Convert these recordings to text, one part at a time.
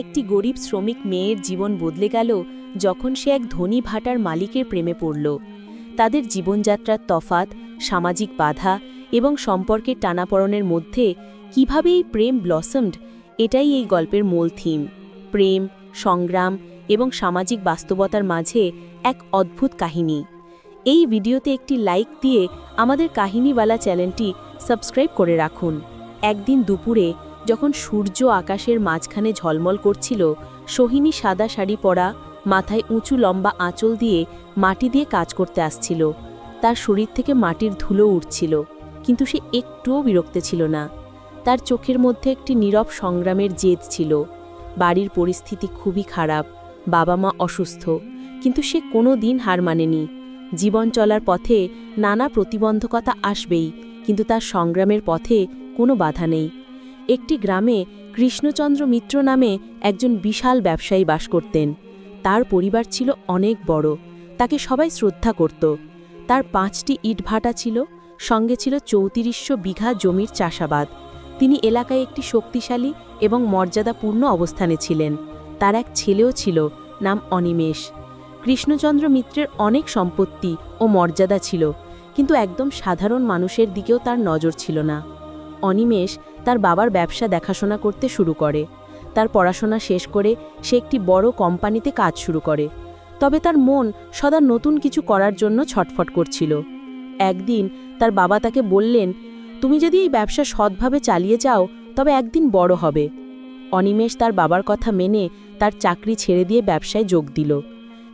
একটি গরিব শ্রমিক মেয়ের জীবন বদলে গেল যখন সে এক ধনী ভাটার মালিকের প্রেমে পড়ল। তাদের জীবনযাত্রার তফাত, সামাজিক বাধা এবং সম্পর্কের টানাপড়নের মধ্যে কীভাবে এই প্রেম ব্লসমড, এটাই এই গল্পের মূল থিম। প্রেম, সংগ্রাম এবং সামাজিক বাস্তবতার মাঝে এক অদ্ভুত কাহিনী। এই ভিডিওতে একটি লাইক দিয়ে আমাদের কাহিনীওয়ালা চ্যানেলটি সাবস্ক্রাইব করে রাখুন। একদিন দুপুরে যখন সূর্য আকাশের মাঝখানে ঝলমল করছিল, সোহিনী সাদা শাড়ি পরা, মাথায় উঁচু লম্বা আঁচল দিয়ে মাটি দিয়ে কাজ করতে আসছিল। তার শরীর থেকে মাটির ধুলো উঠছিল কিন্তু সে একটুও বিরক্ত ছিল না। তার চোখের মধ্যে একটি নীরব সংগ্রামের জেদ ছিল। বাড়ির পরিস্থিতি খুবই খারাপ বাবা মা অসুস্থ, কিন্তু সে কোনো দিন হার মানেনি। জীবন চলার পথে নানা প্রতিবন্ধকতা আসবেই, কিন্তু তার সংগ্রামের পথে কোনো বাধা নেই। একটি গ্রামে কৃষ্ণচন্দ্র মিত্র নামে একজন বিশাল ব্যবসায়ী বাস করতেন। তার পরিবার ছিল অনেক বড়। তাকে সবাই শ্রদ্ধা করত। তার পাঁচটি ইটভাটা ছিল, সঙ্গে ছিল চৌত্রিশশো বিঘা জমির চাষাবাদ। তিনি এলাকায় একটি শক্তিশালী এবং মর্যাদাপূর্ণ অবস্থানে ছিলেন। তার এক ছেলেও ছিল, নাম অনিমেষ। কৃষ্ণচন্দ্র মিত্রের অনেক সম্পত্তি ও মর্যাদা ছিল, কিন্তু একদম সাধারণ মানুষের দিকেও তার নজর ছিল না। অনিমেষ তার বাবার ব্যবসা দেখাশোনা করতে শুরু করে। তার পড়াশোনা শেষ করে সে একটি বড় কোম্পানিতে কাজ শুরু করে। তবে তার মন সদা নতুন কিছু করার জন্য ছটফট করছিল। একদিন তার বাবা তাকে বললেন, তুমি যদি এই ব্যবসা সৎভাবে চালিয়ে যাও, তবে একদিন বড় হবে। অনিমেষ তার বাবার কথা মেনে তার চাকরি ছেড়ে দিয়ে ব্যবসায় যোগ দিল।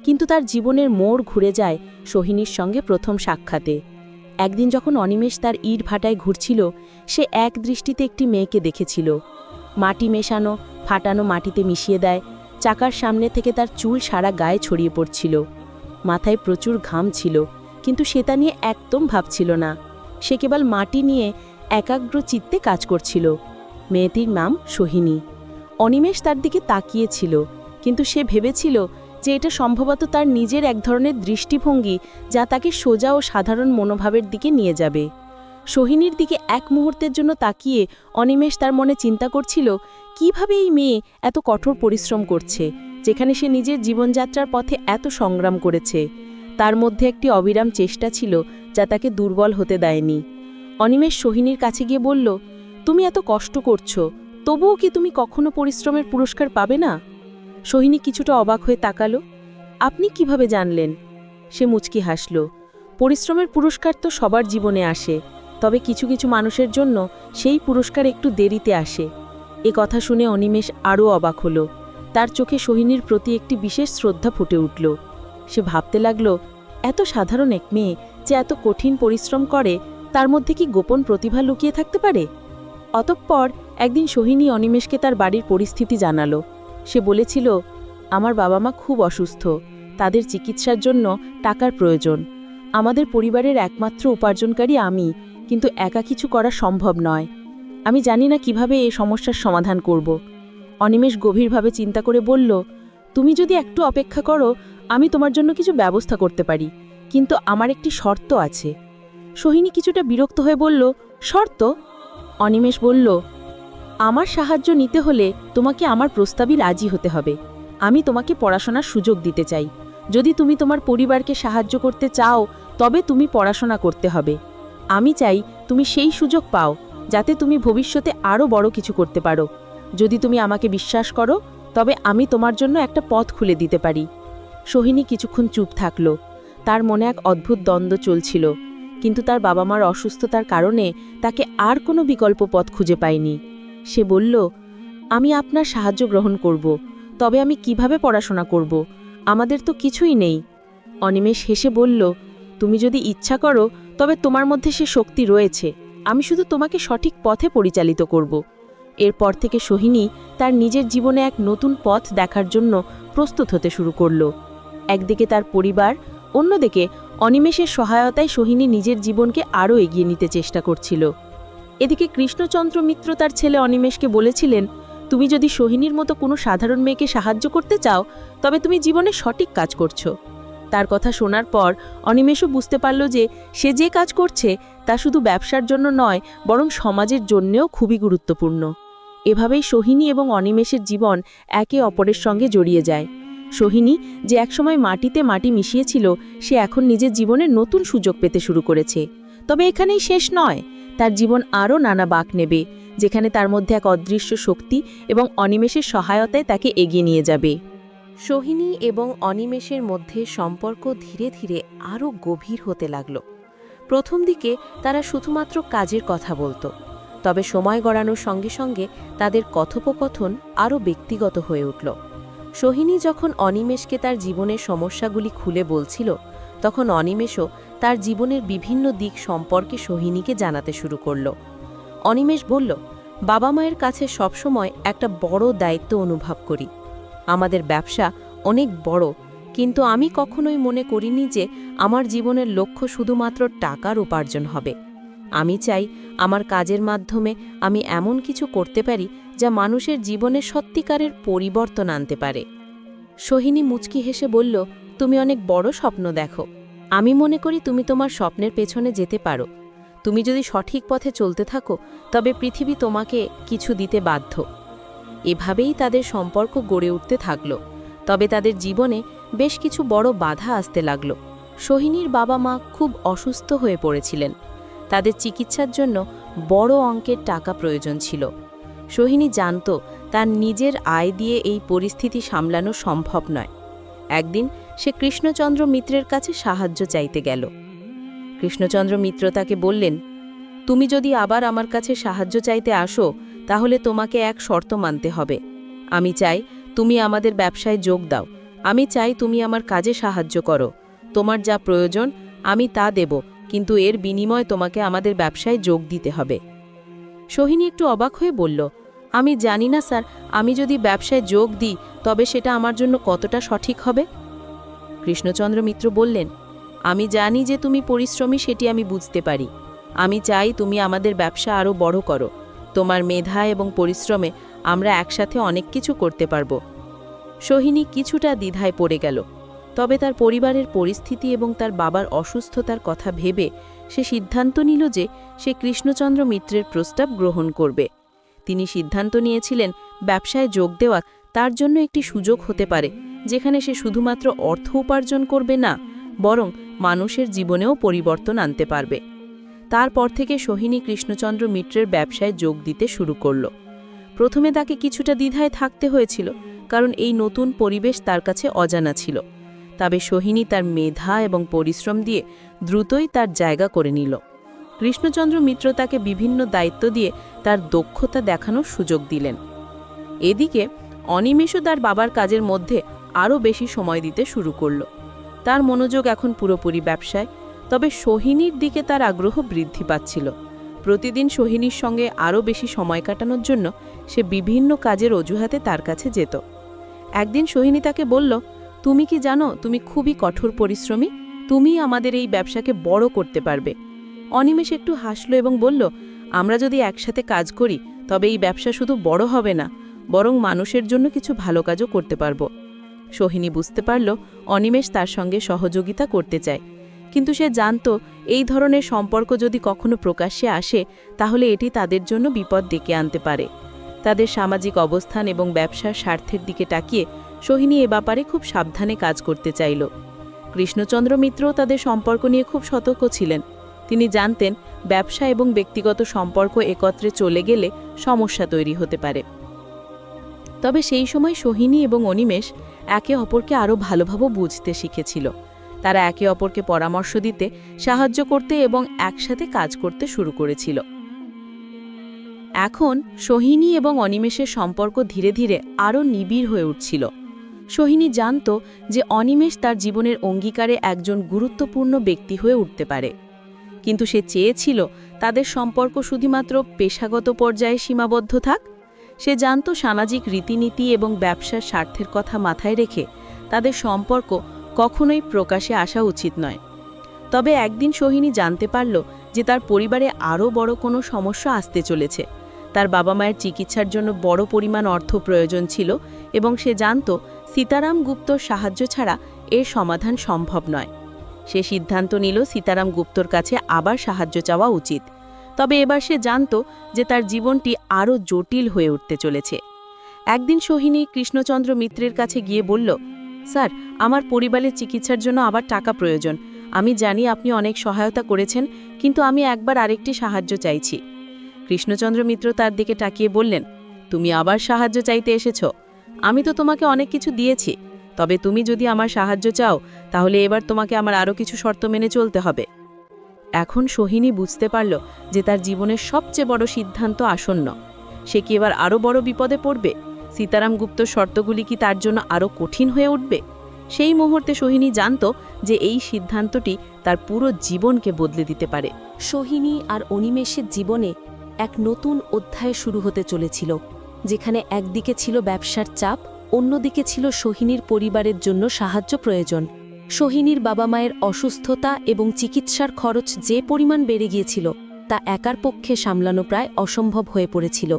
কিন্তু তার জীবনের মোড় ঘুরে যায় সোহিনীর সঙ্গে প্রথম সাক্ষাতে। একদিন যখন অনিমেষ তার ইট ভাটায় ঘুরছিল, সে এক দৃষ্টিতে একটি মেয়েকে দেখেছিল। মাটি মেশানো, ফাটানো মাটিতে মিশিয়ে দেয়, চাকার সামনে থেকে তার চুল সারা গায়ে ছড়িয়ে পড়ছিল। মাথায় প্রচুর ঘাম ছিল, কিন্তু সে তা নিয়ে একদম ভাবছিল না। সে কেবল মাটি নিয়ে একাগ্র চিত্তে কাজ করছিল। মেয়েটির নাম সোহিনী। অনিমেষ তার দিকে তাকিয়েছিল, কিন্তু সে ভেবেছিল যে এটা সম্ভবত তার নিজের এক ধরনের দৃষ্টিভঙ্গি যা তাকে সোজা ও সাধারণ মনোভাবের দিকে নিয়ে যাবে। সোহিনীর দিকে এক মুহূর্তের জন্য তাকিয়ে অনিমেষ তার মনে চিন্তা করছিল, কীভাবে এই মেয়ে এত কঠোর পরিশ্রম করছে, যেখানে সে নিজের জীবনযাত্রার পথে এত সংগ্রাম করেছে। তার মধ্যে একটি অবিরাম চেষ্টা ছিল যা তাকে দুর্বল হতে দেয়নি। অনিমেষ সোহিনীর কাছে গিয়ে বলল, তুমি এত কষ্ট করছ, তবুও কি তুমি কখনো পরিশ্রমের পুরস্কার পাবে না? সোহিনী কিছুটা অবাক হয়ে তাকালো। আপনি কীভাবে জানলেন? সে মুচকি হাসল। পরিশ্রমের পুরস্কার তো সবার জীবনে আসে, তবে কিছু কিছু মানুষের জন্য সেই পুরস্কার একটু দেরিতে আসে। এ কথা শুনে অনিমেষ আরও অবাক হল। তার চোখে সোহিনীর প্রতি একটি বিশেষ শ্রদ্ধা ফুটে উঠল। সে ভাবতে লাগল, এত সাধারণ এক মেয়ে যে এত কঠিন পরিশ্রম করে, তার মধ্যে কি গোপন প্রতিভা লুকিয়ে থাকতে পারে? অতঃপর একদিন সোহিনী অনিমেষকে তার বাড়ির পরিস্থিতি জানালো। সে বলেছিল, আমার বাবা মা খুব অসুস্থ। তাদের চিকিৎসার জন্য টাকার প্রয়োজন। আমাদের পরিবারের একমাত্র উপার্জনকারী আমি, কিন্তু একা কিছু করা সম্ভব নয়। আমি জানি না কীভাবে এই সমস্যার সমাধান করব। অনিমেষ গভীরভাবে চিন্তা করে বলল, তুমি যদি একটু অপেক্ষা করো, আমি তোমার জন্য কিছু ব্যবস্থা করতে পারি, কিন্তু আমার একটি শর্ত আছে। সোহিনী কিছুটা বিরক্ত হয়ে বলল, শর্ত? অনিমেষ বলল আমার সাহায্য নিতে হলে তোমাকে আমার প্রস্তাবই রাজি হতে হবে। আমি তোমাকে পড়াশোনার সুযোগ দিতে চাই। যদি তুমি তোমার পরিবারকে সাহায্য করতে চাও, তবে তুমি পড়াশোনা করতে হবে। আমি চাই তুমি সেই সুযোগ পাও, যাতে তুমি ভবিষ্যতে আরও বড় কিছু করতে পারো। যদি তুমি আমাকে বিশ্বাস করো, তবে আমি তোমার জন্য একটা পথ খুলে দিতে পারি। সোহিনী কিছুক্ষণ চুপ থাকল। তার মনে এক অদ্ভুত দ্বন্দ্ব চলছিল। কিন্তু তার বাবা মার অসুস্থতার কারণে তাকে আর কোনো বিকল্প পথ খুঁজে পায়নি। সে বলল, আমি আপনার সাহায্য গ্রহণ করব, তবে আমি কীভাবে পড়াশোনা করব? আমাদের তো কিছুই নেই। অনিমেষ হেসে বলল, তুমি যদি ইচ্ছা করো, তবে তোমার মধ্যে সে শক্তি রয়েছে। আমি শুধু তোমাকে সঠিক পথে পরিচালিত করব। এরপর থেকে সোহিনী তার নিজের জীবনে এক নতুন পথ দেখার জন্য প্রস্তুত হতে শুরু করল। একদিকে তার পরিবার, অন্যদিকে অনিমেষের সহায়তায় সোহিনী নিজের জীবনকে আরও এগিয়ে নিতে চেষ্টা করছিল। এদিকে কৃষ্ণচন্দ্র মিত্র তার ছেলে অনিমেষকে বলেছিলেন, তুমি যদি সোহিনীর মতো কোনো সাধারণ মেয়েকে সাহায্য করতে চাও, তবে তুমি জীবনে সঠিক কাজ করছ। তার কথা শোনার পর অনিমেষও বুঝতে পারল যে সে যে কাজ করছে, তা শুধু ব্যবসার জন্য নয়, বরং সমাজের জন্যেও খুবই গুরুত্বপূর্ণ। এভাবেই সোহিনী এবং অনিমেষের জীবন একে অপরের সঙ্গে জড়িয়ে যায়। সোহিনী যে একসময় মাটিতে মাটি মিশিয়েছিল, সে এখন নিজের জীবনের নতুন সুযোগ পেতে শুরু করেছে। তবে এখানেই শেষ নয়। তার জীবন আরও নানা বাঁক নেবে, যেখানে তার মধ্যে এক অদৃশ্য শক্তি এবং অনিমেষের সহায়তায় তাকে এগিয়ে নিয়ে যাবে। সোহিনী এবং অনিমেষের মধ্যে সম্পর্ক ধীরে ধীরে আরও গভীর হতে লাগল। প্রথম দিকে তারা শুধুমাত্র কাজের কথা বলতো, তবে সময় গড়ানোর সঙ্গে সঙ্গে তাদের কথোপকথন আরও ব্যক্তিগত হয়ে উঠল। সোহিনী যখন অনিমেষকে তার জীবনের সমস্যাগুলি খুলে বলছিল, তখন অনিমেষও তার জীবনের বিভিন্ন দিক সম্পর্কে সোহিনীকে জানাতে শুরু করল। অনিমেষ বলল, বাবা মায়ের কাছে সবসময় একটা বড় দায়িত্ব অনুভব করি। আমাদের ব্যবসা অনেক বড়, কিন্তু আমি কখনোই মনে করিনি যে আমার জীবনের লক্ষ্য শুধুমাত্র টাকার উপার্জন হবে। আমি চাই আমার কাজের মাধ্যমে আমি এমন কিছু করতে পারি যা মানুষের জীবনে সত্যিকারের পরিবর্তন আনতে পারে। সোহিনী মুচকি হেসে বলল, তুমি অনেক বড় স্বপ্ন দেখো। আমি মনে করি তুমি তোমার স্বপ্নের পেছনে যেতে পারো। তুমি যদি সঠিক পথে চলতে থাকো, তবে পৃথিবী তোমাকে কিছু দিতে বাধ্য। এভাবেই তাদের সম্পর্ক গড়ে উঠতে থাকল। তবে তাদের জীবনে বেশ কিছু বড় বাধা আসতে লাগল। সোহিনীর বাবা মা খুব অসুস্থ হয়ে পড়েছিলেন। তাদের চিকিৎসার জন্য বড় অঙ্কের টাকা প্রয়োজন ছিল। সোহিনী জানত, তার নিজের আয় দিয়ে এই পরিস্থিতি সামলানো সম্ভব নয়। একদিন সে কৃষ্ণচন্দ্র মিত্রের কাছে সাহায্য চাইতে গেল। কৃষ্ণচন্দ্র মিত্র তাকে বললেন, তুমি যদি আবার আমার কাছে সাহায্য চাইতে আসো, তাহলে তোমাকে এক শর্ত মানতে হবে। আমি চাই তুমি আমাদের ব্যবসায় যোগ দাও। আমি চাই তুমি আমার কাজে সাহায্য করো। তোমার যা প্রয়োজন, আমি তা দেব, কিন্তু এর বিনিময় তোমাকে আমাদের ব্যবসায় যোগ দিতে হবে। সোহিনী একটু অবাক হয়ে বলল, আমি জানি না স্যার, আমি যদি ব্যবসায় যোগ দিই, তবে সেটা আমার জন্য কতটা সঠিক হবে? কৃষ্ণচন্দ্র মিত্র বললেন, আমি জানি যে তুমি পরিশ্রমী, সেটি আমি বুঝতে পারি। আমি চাই তুমি আমাদের ব্যবসা আরও বড় করো। তোমার মেধা এবং পরিশ্রমে আমরা একসাথে অনেক কিছু করতে পারব সোহিনী কিছুটা দ্বিধায় পড়ে গেল। তবে তার পরিবারের পরিস্থিতি এবং তার বাবার অসুস্থতার কথা ভেবে সে সিদ্ধান্ত নিল যে সে কৃষ্ণচন্দ্র মিত্রের প্রস্তাব গ্রহণ করবে। তিনি সিদ্ধান্ত নিয়েছিলেন ব্যবসায় যোগ দেওয়া তার জন্য একটি সুযোগ হতে পারে। যেখানে সে শুধুমাত্র অর্থ উপার্জন করবে না, বরং মানুষের জীবনেও পরিবর্তন আনতে পারবে। তারপর থেকে সোহিনী কৃষ্ণচন্দ্র মিত্রের ব্যবসায় যোগ দিতে শুরু করল। প্রথমে তাকে কিছুটা দ্বিধায় থাকতে হয়েছিল, কারণ এই নতুন পরিবেশ তার কাছে অজানা ছিল। তবে সোহিনী তার মেধা এবং পরিশ্রম দিয়ে দ্রুতই তার জায়গা করে নিল। কৃষ্ণচন্দ্র মিত্র তাকে বিভিন্ন দায়িত্ব দিয়ে তার দক্ষতা দেখানোর সুযোগ দিলেন। এদিকে অনিমেষও তার বাবার কাজের মধ্যে আরও বেশি সময় দিতে শুরু করল। তার মনোযোগ এখন পুরোপুরি ব্যবসায়, তবে সোহিনীর দিকে তার আগ্রহ বৃদ্ধি পাচ্ছিল। প্রতিদিন সোহিনীর সঙ্গে আরও বেশি সময় কাটানোর জন্য সে বিভিন্ন কাজের অজুহাতে তার কাছে যেত। একদিন সোহিনী তাকে বলল, তুমি কি জানো, তুমি খুবই কঠোর পরিশ্রমী, তুমি আমাদের এই ব্যবসাকে বড় করতে পারবে। অনিমেষ একটু হাসল এবং বলল, আমরা যদি একসাথে কাজ করি, তবে এই ব্যবসা শুধু বড় হবে না, বরং মানুষের জন্য কিছু ভালো কাজও করতে পারব। সোহিনী বুঝতে পারল অনিমেষ তার সঙ্গে সহযোগিতা করতে চায়। কিন্তু সে জানত, এই ধরনের সম্পর্ক যদি কখনো প্রকাশ্যে আসে, তাহলে এটি তাদের জন্য বিপদ ডেকে আনতে পারে। তাদের সামাজিক অবস্থান এবং ব্যবসার স্বার্থের দিকে তাকিয়ে সোহিনী এ ব্যাপারে খুব সাবধানে কাজ করতে চাইল। কৃষ্ণচন্দ্র মিত্রও তাদের সম্পর্ক নিয়ে খুব সতর্ক ছিলেন। তিনি জানতেন, ব্যবসা এবং ব্যক্তিগত সম্পর্ক একত্রে চলে গেলে সমস্যা তৈরি হতে পারে। তবে সেই সময় সোহিনী এবং অনিমেষ একে অপরকে আরও ভালোভাবে বুঝতে শিখেছিল। তারা একে অপরকে পরামর্শ দিতে, সাহায্য করতে এবং একসাথে কাজ করতে শুরু করেছিল। এখন সোহিনী এবং অনিমেষের সম্পর্ক ধীরে ধীরে আরও নিবিড় হয়ে উঠছিল। সোহিনী জানত যে অনিমেষ তার জীবনের অঙ্গীকারে একজন গুরুত্বপূর্ণ ব্যক্তি হয়ে উঠতে পারে। কিন্তু সে চেয়েছিল তাদের সম্পর্ক শুধুমাত্র পেশাগত পর্যায়ে সীমাবদ্ধ থাক সে জানত সামাজিক রীতিনীতি এবং ব্যবসার স্বার্থের কথা মাথায় রেখে তাদের সম্পর্ক কখনোই প্রকাশে আসা উচিত নয়। তবে একদিন সোহিনী জানতে পারল যে তার পরিবারে আরও বড় কোনো সমস্যা আসতে চলেছে। তার বাবা মায়ের চিকিৎসার জন্য বড় পরিমাণ অর্থ প্রয়োজন ছিল এবং সে জানত সীতারাম গুপ্তর সাহায্য ছাড়া এর সমাধান সম্ভব নয়। সে সিদ্ধান্ত নিল সীতারাম গুপ্তর কাছে আবার সাহায্য চাওয়া উচিত। তবে এবার সে জানত যে তার জীবনটি আরও জটিল হয়ে উঠতে চলেছে। একদিন সোহিনী কৃষ্ণচন্দ্র মিত্রের কাছে গিয়ে বলল, স্যার, আমার পরিবারের চিকিৎসার জন্য আবার টাকা প্রয়োজন। আমি জানি আপনি অনেক সহায়তা করেছেন, কিন্তু আমি একবার আরেকটি সাহায্য চাইছি। কৃষ্ণচন্দ্র মিত্র তার দিকে তাকিয়ে বললেন, তুমি আবার সাহায্য চাইতে এসেছ। আমি তো তোমাকে অনেক কিছু দিয়েছি, তবে তুমি যদি আমার সাহায্য চাও, তাহলে এবার তোমাকে আমার আরও কিছু শর্ত মেনে চলতে হবে। এখন সোহিনী বুঝতে পারল যে তার জীবনের সবচেয়ে বড় সিদ্ধান্ত আসন্ন। সে কি এবার আরও বড় বিপদে পড়বে? সীতারাম গুপ্ত শর্তগুলি কি তার জন্য আরও কঠিন হয়ে উঠবে? সেই মুহূর্তে সোহিনী জানত যে এই সিদ্ধান্তটি তার পুরো জীবনকে বদলে দিতে পারে। সোহিনী আর অনিমেষের জীবনে এক নতুন অধ্যায় শুরু হতে চলেছিল, যেখানে একদিকে ছিল ব্যবসার চাপ, অন্যদিকে ছিল সোহিনীর পরিবারের জন্য সাহায্য প্রয়োজন। সোহিনীর বাবা মায়ের অসুস্থতা এবং চিকিৎসার খরচ যে পরিমাণ বেড়ে গিয়েছিল, তা একার পক্ষে সামলানো প্রায় অসম্ভব হয়ে পড়েছিল।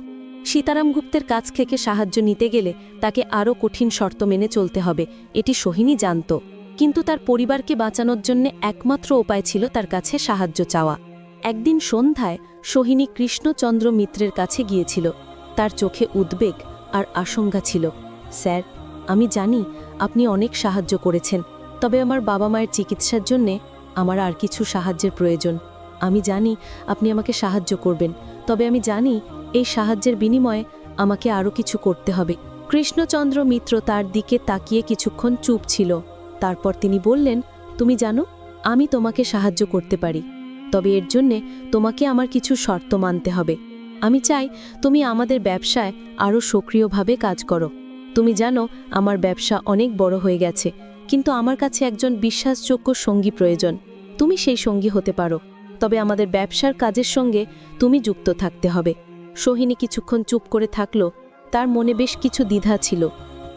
সীতারাম গুপ্তের কাছ থেকে সাহায্য নিতে গেলে তাকে আরও কঠিন শর্ত মেনে চলতে হবে, এটি সোহিনী জানত। কিন্তু তার পরিবারকে বাঁচানোর জন্য একমাত্র উপায় ছিল তার কাছে সাহায্য চাওয়া। একদিন সন্ধ্যায় সোহিনী কৃষ্ণচন্দ্র মিত্রের কাছে গিয়েছিল। তার চোখে উদ্বেগ আর আশঙ্কা ছিল। স্যার, আমি জানি আপনি অনেক সাহায্য করেছেন তবে আমার বাবা মায়ের চিকিৎসার জন্যে আমার আর কিছু সাহায্যের প্রয়োজন। আমি জানি আপনি আমাকে সাহায্য করবেন, তবে আমি জানি এই সাহায্যের বিনিময়ে আমাকে আরও কিছু করতে হবে। কৃষ্ণচন্দ্র মিত্র তার দিকে তাকিয়ে কিছুক্ষণ চুপ ছিল। তারপর তিনি বললেন, তুমি জানো, আমি তোমাকে সাহায্য করতে পারি, তবে এর জন্যে তোমাকে আমার কিছু শর্ত মানতে হবে। আমি চাই তুমি আমাদের ব্যবসায় আরও সক্রিয়ভাবে কাজ করো। তুমি জানো আমার ব্যবসা অনেক বড় হয়ে গেছে কিন্তু আমার কাছে একজন বিশ্বাসযোগ্য সঙ্গী প্রয়োজন। তুমি সেই সঙ্গী হতে পারো, তবে আমাদের ব্যবসার কাজের সঙ্গে তুমি যুক্ত থাকতে হবে। সোহিনী কিছুক্ষণ চুপ করে থাকল, তার মনে বেশ কিছু দ্বিধা ছিল।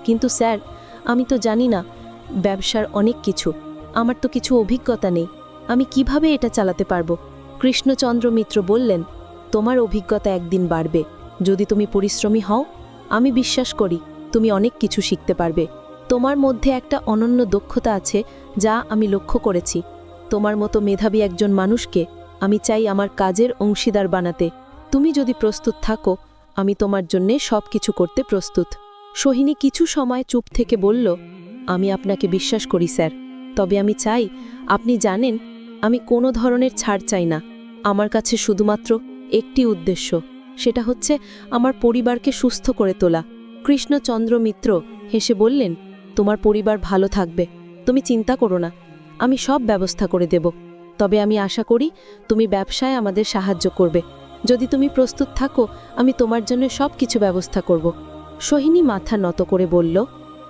কিন্তু স্যার, আমি তো জানি না, ব্যবসার অনেক কিছু, আমার তো কিছু অভিজ্ঞতা নেই, আমি কীভাবে এটা চালাতে পারব? কৃষ্ণচন্দ্র মিত্র বললেন, তোমার অভিজ্ঞতা একদিন বাড়বে। যদি তুমি পরিশ্রমী হও, আমি বিশ্বাস করি তুমি অনেক কিছু শিখতে পারবে। তোমার মধ্যে একটা অনন্য দক্ষতা আছে যা আমি লক্ষ্য করেছি। তোমার মতো মেধাবী একজন মানুষকে আমি চাই আমার কাজের অংশীদার বানাতে। তুমি যদি প্রস্তুত থাকো, আমি তোমার জন্যে সব কিছু করতে প্রস্তুত। সোহিনী কিছু সময় চুপ থেকে বলল, আমি আপনাকে বিশ্বাস করি, স্যার। তবে আমি চাই, আপনি জানেন, আমি কোনো ধরনের ছাড় চাই না। আমার কাছে শুধুমাত্র একটি উদ্দেশ্য, সেটা হচ্ছে আমার পরিবারকে সুস্থ করে তোলা। কৃষ্ণচন্দ্র মিত্র হেসে বললেন তোমার পরিবার ভালো থাকবে। তুমি চিন্তা করো না। আমি সব ব্যবস্থা করে দেব। তবে আমি আশা করি তুমি ব্যবসায় আমাদের সাহায্য করবে। যদি তুমি প্রস্তুত থাকো, আমি তোমার জন্য সব কিছু ব্যবস্থা করব। সোহিনী মাথা নত করে বলল,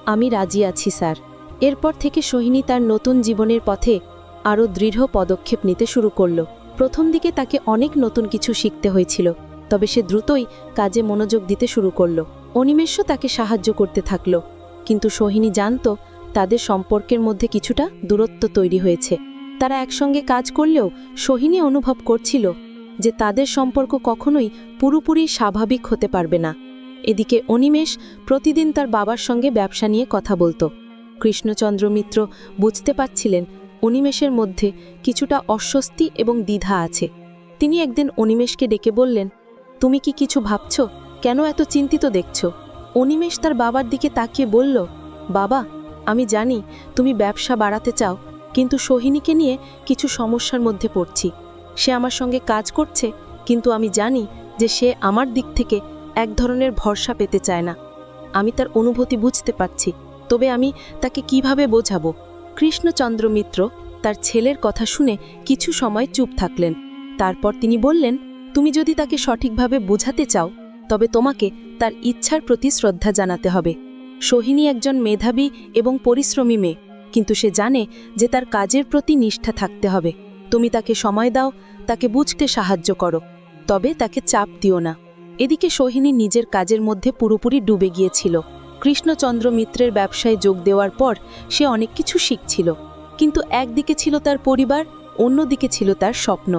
আমি রাজি আছি, স্যার। এরপর থেকে সোহিনী তার নতুন জীবনের পথে আরও দৃঢ় পদক্ষেপ নিতে শুরু করল। প্রথম দিকে তাকে অনেক নতুন কিছু শিখতে হয়েছিল, তবে সে দ্রুতই কাজে মনোযোগ দিতে শুরু করল। অনিমেষও তাকে সাহায্য করতে থাকল। কিন্তু সোহিনী জানত তাদের সম্পর্কের মধ্যে কিছুটা দূরত্ব তৈরি হয়েছে। তারা একসঙ্গে কাজ করলেও সোহিনী অনুভব করছিল যে তাদের সম্পর্ক কখনোই পুরোপুরি স্বাভাবিক হতে পারবে না। এদিকে অনিমেষ প্রতিদিন তার বাবার সঙ্গে ব্যবসা নিয়ে কথা বলতো। কৃষ্ণচন্দ্র মিত্র বুঝতে পারছিলেন অনিমেষের মধ্যে কিছুটা অস্বস্তি এবং দ্বিধা আছে। তিনি একদিন অনিমেষকে ডেকে বললেন, তুমি কি কিছু ভাবছ? কেন এত চিন্তিত দেখছ? অনিমেষ তার বাবার দিকে তাকিয়ে বলল, বাবা, আমি জানি তুমি ব্যবসা বাড়াতে চাও, কিন্তু সোহিনীকে নিয়ে কিছু সমস্যার মধ্যে পড়ছি। সে আমার সঙ্গে কাজ করছে, কিন্তু আমি জানি যে সে আমার দিক থেকে এক ধরনের ভরসা পেতে চায় না। আমি তার অনুভূতি বুঝতে পারছি, তবে আমি তাকে কীভাবে বোঝাবো? কৃষ্ণচন্দ্র মিত্র তার ছেলের কথা শুনে কিছু সময় চুপ থাকলেন। তারপর তিনি বললেন, তুমি যদি তাকে সঠিকভাবে বোঝাতে চাও তবে তোমাকে তার ইচ্ছার প্রতি শ্রদ্ধা জানাতে হবে। সোহিনী একজন মেধাবী এবং পরিশ্রমী মেয়ে, কিন্তু সে জানে যে তার কাজের প্রতি নিষ্ঠা থাকতে হবে। তুমি তাকে সময় দাও, তাকে বুঝতে সাহায্য করো, তবে তাকে চাপ দিও না। এদিকে সোহিনী নিজের কাজের মধ্যে পুরোপুরি ডুবে গিয়েছিল। কৃষ্ণচন্দ্র মিত্রের ব্যবসায় যোগ দেওয়ার পর সে অনেক কিছু শিখছিল, কিন্তু একদিকে ছিল তার পরিবার, অন্যদিকে ছিল তার স্বপ্ন।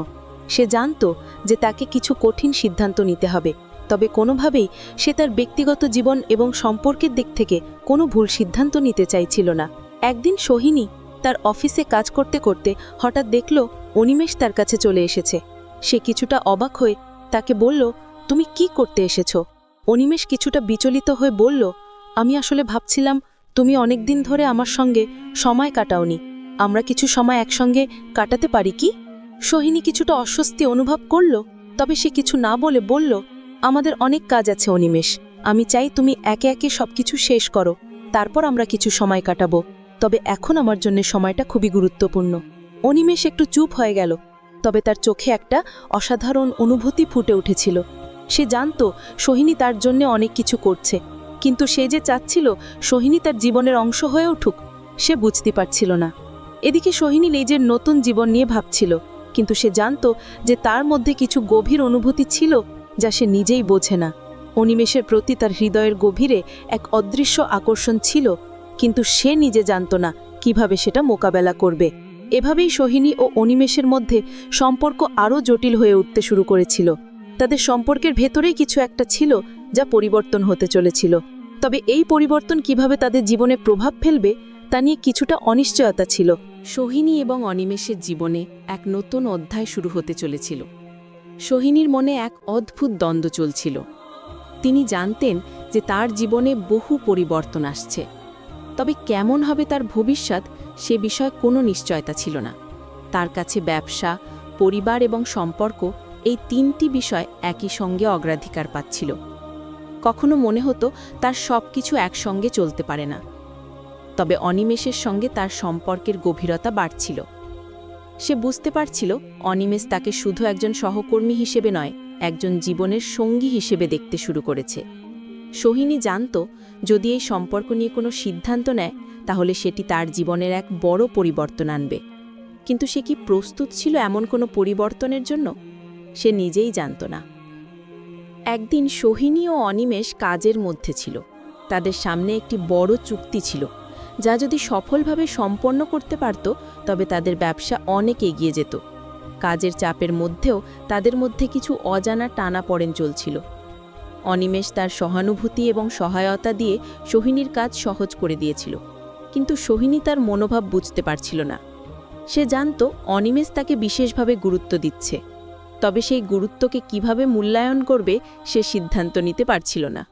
সে জানত যে তাকে কিছু কঠিন সিদ্ধান্ত নিতে হবে। তবে কোনোভাবেই সে তার ব্যক্তিগত জীবন এবং সম্পর্কের দিক থেকে কোনো ভুল সিদ্ধান্ত নিতে চাইছিল না। একদিন সোহিনী তার অফিসে কাজ করতে করতে হঠাৎ দেখল অনিমেষ তার কাছে চলে এসেছে। সে কিছুটা অবাক হয়ে তাকে বলল, তুমি কি করতে এসেছ? অনিমেষ কিছুটা বিচলিত হয়ে বলল, আমি আসলে ভাবছিলাম তুমি অনেক দিন ধরে আমার সঙ্গে সময় কাটাওনি। আমরা কিছু সময় একসঙ্গে কাটাতে পারি কি? সোহিনী কিছুটা অস্বস্তি অনুভব করল, তবে সে কিছু না বলে বলল আমাদের অনেক কাজ আছে অনিমেষ। আমি চাই তুমি একে একে সবকিছু শেষ করো। তারপর আমরা কিছু সময় কাটাবো। তবে এখন আমার জন্য সময়টা খুবই গুরুত্বপূর্ণ। অনিমেষ একটু চুপ হয়ে গেল। তবে তার চোখে একটা অসাধারণ অনুভূতি ফুটে উঠেছিল। সে জানত সোহিনী তার জন্য অনেক কিছু করছে। কিন্তু সে যে চাচ্ছিল সোহিনী তার জীবনের অংশ হয়ে উঠুক, সে বুঝতে পারছিল না। এদিকে সোহিনী নিজের নতুন জীবন নিয়ে ভাবছিল। কিন্তু সে জানত যে তার মধ্যে কিছু গভীর অনুভূতি ছিল যা সে নিজেই বোঝে না। অনিমেষের প্রতি তার হৃদয়ের গভীরে এক অদৃশ্য আকর্ষণ ছিল, কিন্তু সে নিজে জানত না কীভাবে সেটা মোকাবেলা করবে। এভাবেই সোহিনী ও অনিমেষের মধ্যে সম্পর্ক আরও জটিল হয়ে উঠতে শুরু করেছিল। তাদের সম্পর্কের ভেতরেই কিছু একটা ছিল যা পরিবর্তন হতে চলেছিল। তবে এই পরিবর্তন কীভাবে তাদের জীবনে প্রভাব ফেলবে, তা নিয়ে কিছুটা অনিশ্চয়তা ছিল। সোহিনী এবং অনিমেষের জীবনে এক নতুন অধ্যায় শুরু হতে চলেছিল। সোহিনীর মনে এক অদ্ভুত দ্বন্দ্ব চলছিল। তিনি জানতেন যে তার জীবনে বহু পরিবর্তন আসছে। তবে কেমন হবে তার ভবিষ্যৎ সে বিষয়ে কোনো নিশ্চয়তা ছিল না। তার কাছে ব্যবসা, পরিবার এবং সম্পর্ক এই তিনটি বিষয় একই সঙ্গে অগ্রাধিকার পাচ্ছিল। কখনো মনে হতো তার সব কিছু একসঙ্গে চলতে পারে না। তবে অনিমেষের সঙ্গে তার সম্পর্কের গভীরতা বাড়ছিল। সে বুঝতে পারছিল অনিমেষ তাকে শুধু একজন সহকর্মী হিসেবে নয়, একজন জীবনের সঙ্গী হিসেবে দেখতে শুরু করেছে। সোহিনী জানত, যদি এই সম্পর্ক নিয়ে কোনো সিদ্ধান্ত নেয়, তাহলে সেটি তার জীবনের এক বড় পরিবর্তন আনবে। কিন্তু সে কি প্রস্তুত ছিল এমন কোনো পরিবর্তনের জন্য? সে নিজেই জানত না। একদিন সোহিনী ও অনিমেষ কাজের মধ্যে ছিল। তাদের সামনে একটি বড় চুক্তি ছিল। যা যদি সফলভাবে সম্পন্ন করতে পারত, তবে তাদের ব্যবসা অনেক এগিয়ে যেত। কাজের চাপের মধ্যেও তাদের মধ্যে কিছু অজানা টানা পড়েন চলছিল। অনিমেষ তার সহানুভূতি এবং সহায়তা দিয়ে সোহিনীর কাজ সহজ করে দিয়েছিল। কিন্তু সোহিনী তার মনোভাব বুঝতে পারছিল না। সে জানত অনিমেষ তাকে বিশেষভাবে গুরুত্ব দিচ্ছে। তবে সেই গুরুত্বকে কীভাবে মূল্যায়ন করবে সে সিদ্ধান্ত নিতে পারছিল না।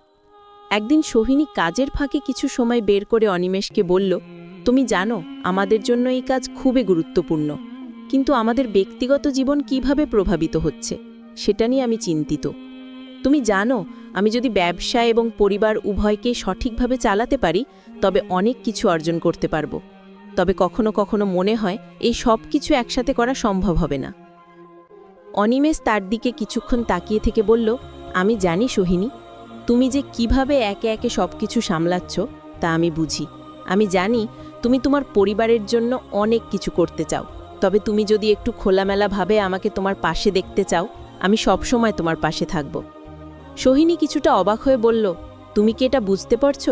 একদিন সোহিনী কাজের ফাঁকে কিছু সময় বের করে অনিমেষকে বলল, তুমি জানো, আমাদের জন্য এই কাজ খুবই গুরুত্বপূর্ণ। কিন্তু আমাদের ব্যক্তিগত জীবন কীভাবে প্রভাবিত হচ্ছে, সেটা নিয়ে আমি চিন্তিত। তুমি জানো, আমি যদি ব্যবসা এবং পরিবার উভয়কে সঠিকভাবে চালাতে পারি, তবে অনেক কিছু অর্জন করতে পারব। তবে কখনো কখনো মনে হয়, এই সব কিছু একসাথে করা সম্ভব হবে না। অনিমেষ তার দিকে কিছুক্ষণ তাকিয়ে থেকে বলল, আমি জানি সোহিনী তুমি যে কীভাবে একে একে সব কিছু সামলাচ্ছ, তা আমি বুঝি। আমি জানি তুমি তোমার পরিবারের জন্য অনেক কিছু করতে চাও। তবে তুমি যদি একটু খোলামেলাভাবে আমাকে তোমার পাশে দেখতে চাও, আমি সবসময় তোমার পাশে থাকব। সোহিনী কিছুটা অবাক হয়ে বলল, তুমি কি এটা বুঝতে পারছ?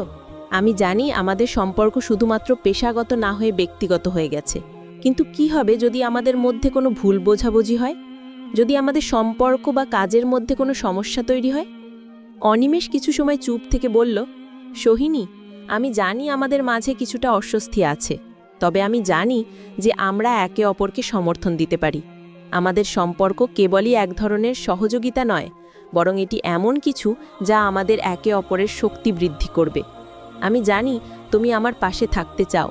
আমি জানি আমাদের সম্পর্ক শুধুমাত্র পেশাগত না হয়ে ব্যক্তিগত হয়ে গেছে। কিন্তু কি হবে যদি আমাদের মধ্যে কোনো ভুল বোঝাবুঝি হয়? যদি আমাদের সম্পর্ক বা কাজের মধ্যে কোনো সমস্যা তৈরি হয়? অনিমেষ কিছু সময় চুপ থেকে বলল, সোহিনী, আমি জানি আমাদের মাঝে কিছুটা অস্বস্তি আছে, তবে আমি জানি যে আমরা একে অপরকে সমর্থন দিতে পারি। আমাদের সম্পর্ক কেবলই এক ধরনের সহযোগিতা নয়, বরং এটি এমন কিছু যা আমাদের একে অপরের শক্তি বৃদ্ধি করবে। আমি জানি তুমি আমার পাশে থাকতে চাও,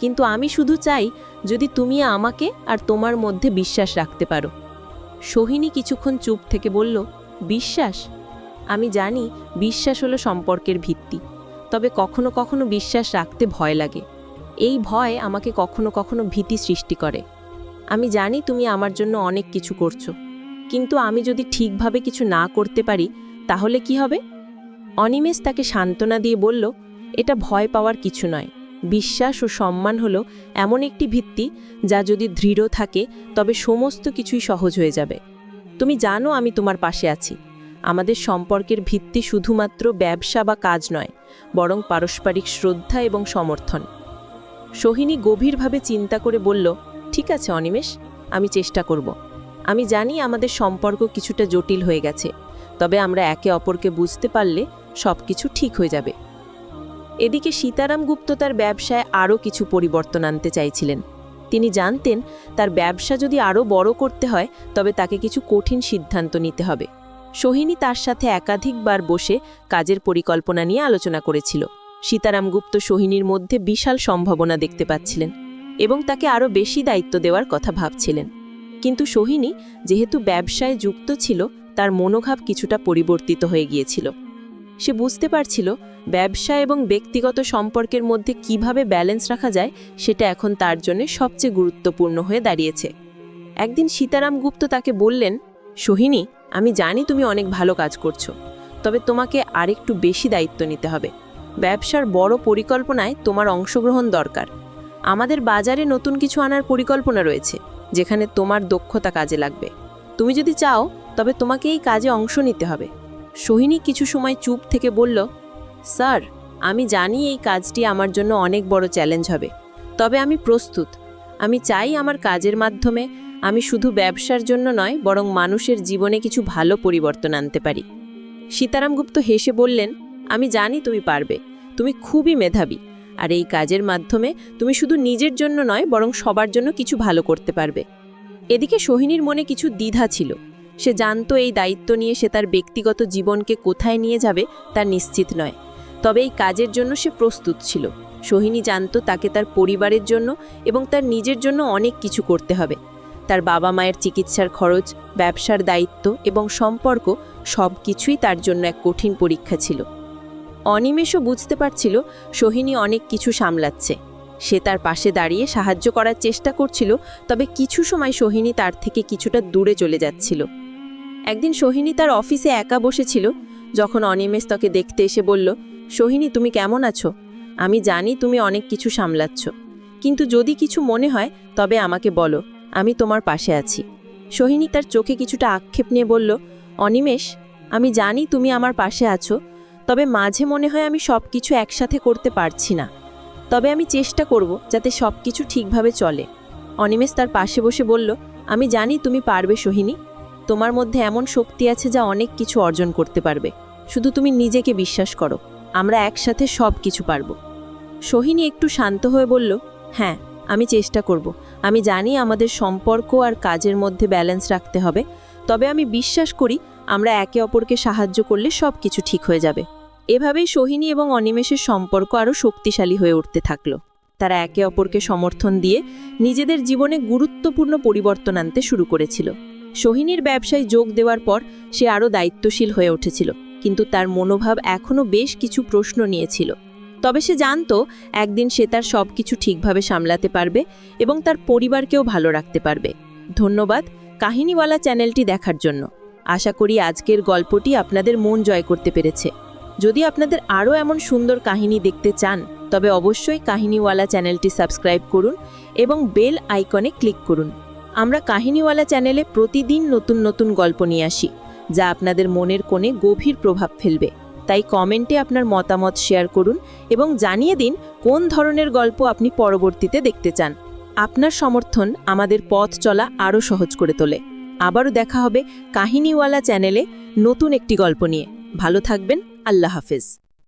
কিন্তু আমি শুধু চাই যদি তুমি আমাকে আর তোমার মধ্যে বিশ্বাস রাখতে পারো। সোহিনী কিছুক্ষণ চুপ থেকে বলল, বিশ্বাস? আমি জানি বিশ্বাস হলো সম্পর্কের ভিত্তি। তবে কখনো কখনো বিশ্বাস রাখতে ভয় লাগে। এই ভয় আমাকে কখনো কখনো ভীতি সৃষ্টি করে। আমি জানি তুমি আমার জন্য অনেক কিছু করছ। কিন্তু আমি যদি ঠিকভাবে কিছু না করতে পারি, তাহলে কি হবে? অনিমেষ তাকে সান্ত্বনা দিয়ে বলল, এটা ভয় পাওয়ার কিছু নয়। বিশ্বাস ও সম্মান হলো এমন একটি ভিত্তি যা যদি দৃঢ় থাকে, তবে সমস্ত কিছুই সহজ হয়ে যাবে। তুমি জানো আমি তোমার পাশে আছি। আমাদের সম্পর্কের ভিত্তি শুধুমাত্র ব্যবসা বা কাজ নয়, বরং পারস্পরিক শ্রদ্ধা এবং সমর্থন। সোহিনী গভীরভাবে চিন্তা করে বলল, ঠিক আছে, অনিমেষ, আমি চেষ্টা করব। আমি জানি আমাদের সম্পর্ক কিছুটা জটিল হয়ে গেছে, তবে আমরা একে অপরকে বুঝতে পারলে সব কিছু ঠিক হয়ে যাবে। এদিকে সীতারাম গুপ্ত তার ব্যবসায় আরও কিছু পরিবর্তন আনতে চাইছিলেন। তিনি জানতেন, তার ব্যবসা যদি আরও বড় করতে হয়, তবে তাকে কিছু কঠিন সিদ্ধান্ত নিতে হবে। সোহিনী তার সাথে একাধিকবার বসে কাজের পরিকল্পনা নিয়ে আলোচনা করেছিল। সীতারাম গুপ্ত সোহিনীর মধ্যে বিশাল সম্ভাবনা দেখতে পাচ্ছিলেন এবং তাকে আরও বেশি দায়িত্ব দেওয়ার কথা ভাবছিলেন। কিন্তু সোহিনী যেহেতু ব্যবসায় যুক্ত ছিল, তার মনোভাব কিছুটা পরিবর্তিত হয়ে গিয়েছিল। সে বুঝতে পারছিল ব্যবসা এবং ব্যক্তিগত সম্পর্কের মধ্যে কীভাবে ব্যালেন্স রাখা যায় সেটা এখন তার জন্য সবচেয়ে গুরুত্বপূর্ণ হয়ে দাঁড়িয়েছে। একদিন সীতারাম গুপ্ত তাকে বললেন সোহিনী, আমি জানি তুমি অনেক ভালো কাজ করছ, তবে তোমাকে আরেকটু বেশি দায়িত্ব নিতে হবে। ব্যবসার বড় পরিকল্পনায় তোমার অংশগ্রহণ দরকার। আমাদের বাজারে নতুন কিছু আনার পরিকল্পনা রয়েছে, যেখানে তোমার দক্ষতা কাজে লাগবে। তুমি যদি চাও, তবে তোমাকে এই কাজে অংশ নিতে হবে। সোহিনী কিছু সময় চুপ থেকে বলল, স্যার, আমি জানি এই কাজটি আমার জন্য অনেক বড় চ্যালেঞ্জ হবে, তবে আমি প্রস্তুত। আমি চাই আমার কাজের মাধ্যমে আমি শুধু ব্যবসার জন্য নয়, বরং মানুষের জীবনে কিছু ভালো পরিবর্তন আনতে পারি। সীতারাম গুপ্ত হেসে বললেন, আমি জানি তুমি পারবে। তুমি খুবই মেধাবী। আর এই কাজের মাধ্যমে তুমি শুধু নিজের জন্য নয়, বরং সবার জন্য কিছু ভালো করতে পারবে। এদিকে সোহিনীর মনে কিছু দ্বিধা ছিল। সে জানতো এই দায়িত্ব নিয়ে সে তার ব্যক্তিগত জীবনকে কোথায় নিয়ে যাবে তা নিশ্চিত নয়। তবে এই কাজের জন্য সে প্রস্তুত ছিল। সোহিনী জানতো তাকে তার পরিবারের জন্য এবং তার নিজের জন্য অনেক কিছু করতে হবে। তার বাবা মায়ের চিকিৎসার খরচ, ব্যবসার দায়িত্ব এবং সম্পর্ক সব কিছুই তার জন্য এক কঠিন পরীক্ষা ছিল। অনিমেষও বুঝতে পারছিল সোহিনী অনেক কিছু সামলাচ্ছে। সে তার পাশে দাঁড়িয়ে সাহায্য করার চেষ্টা করছিল, তবে কিছু সময় সোহিনী তার থেকে কিছুটা দূরে চলে যাচ্ছিল। একদিন সোহিনী তার অফিসে একা বসেছিল, যখন অনিমেষ তাকে দেখতে এসে বলল, সোহিনী, তুমি কেমন আছো? আমি জানি তুমি অনেক কিছু সামলাচ্ছ, কিন্তু যদি কিছু মনে হয়, তবে আমাকে বলো। আমি তোমার পাশে আছি। সোহিনী তার চোখে কিছুটা আক্ষেপ নিয়ে বলল, অনিমেষ, আমি জানি তুমি আমার পাশে আছো, তবে মাঝে মনে হয় আমি সব কিছু একসাথে করতে পারছি না। তবে আমি চেষ্টা করব যাতে সব কিছু ঠিকভাবে চলে। অনিমেষ তার পাশে বসে বলল, আমি জানি তুমি পারবে সোহিনী। তোমার মধ্যে এমন শক্তি আছে যা অনেক কিছু অর্জন করতে পারবে। শুধু তুমি নিজেকে বিশ্বাস করো, আমরা একসাথে সব কিছু পারব। সোহিনী একটু শান্ত হয়ে বলল হ্যাঁ আমি চেষ্টা করব। আমি জানি আমাদের সম্পর্ক আর কাজের মধ্যে ব্যালেন্স রাখতে হবে, তবে আমি বিশ্বাস করি আমরা একে অপরকে সাহায্য করলে সব কিছু ঠিক হয়ে যাবে। এভাবেই সোহিনী এবং অনিমেষের সম্পর্ক আরও শক্তিশালী হয়ে উঠতে থাকল। তারা একে অপরকে সমর্থন দিয়ে নিজেদের জীবনে গুরুত্বপূর্ণ পরিবর্তন আনতে শুরু করেছিল। সোহিনীর ব্যবসায় যোগ দেওয়ার পর সে আরও দায়িত্বশীল হয়ে উঠেছিল, কিন্তু তার মনোভাব এখনও বেশ কিছু প্রশ্ন নিয়েছিল। তবে সে জানতো একদিন সে তার সব কিছু ঠিকভাবে সামলাতে পারবে এবং তার পরিবারকেও ভালো রাখতে পারবে। ধন্যবাদ কাহিনীওয়ালা চ্যানেলটি দেখার জন্য। আশা করি আজকের গল্পটি আপনাদের মন জয় করতে পেরেছে। যদি আপনাদের আরও এমন সুন্দর কাহিনী দেখতে চান, তবে অবশ্যই কাহিনীওয়ালা চ্যানেলটি সাবস্ক্রাইব করুন এবং বেল আইকনে ক্লিক করুন। আমরা কাহিনীওয়ালা চ্যানেলে প্রতিদিন নতুন নতুন গল্প নিয়ে আসি, যা আপনাদের মনের কোণে গভীর প্রভাব ফেলবে। তাই কমেন্টে আপনার মতামত শেয়ার করুন এবং জানিয়ে দিন কোন ধরনের গল্প আপনি পরবর্তীতে দেখতে চান। আপনার সমর্থন আমাদের পথ চলা আরও সহজ করে তোলে। আবারও দেখা হবে কাহিনীওয়ালা চ্যানেলে নতুন একটি গল্প নিয়ে। ভালো থাকবেন, আল্লাহ হাফেজ।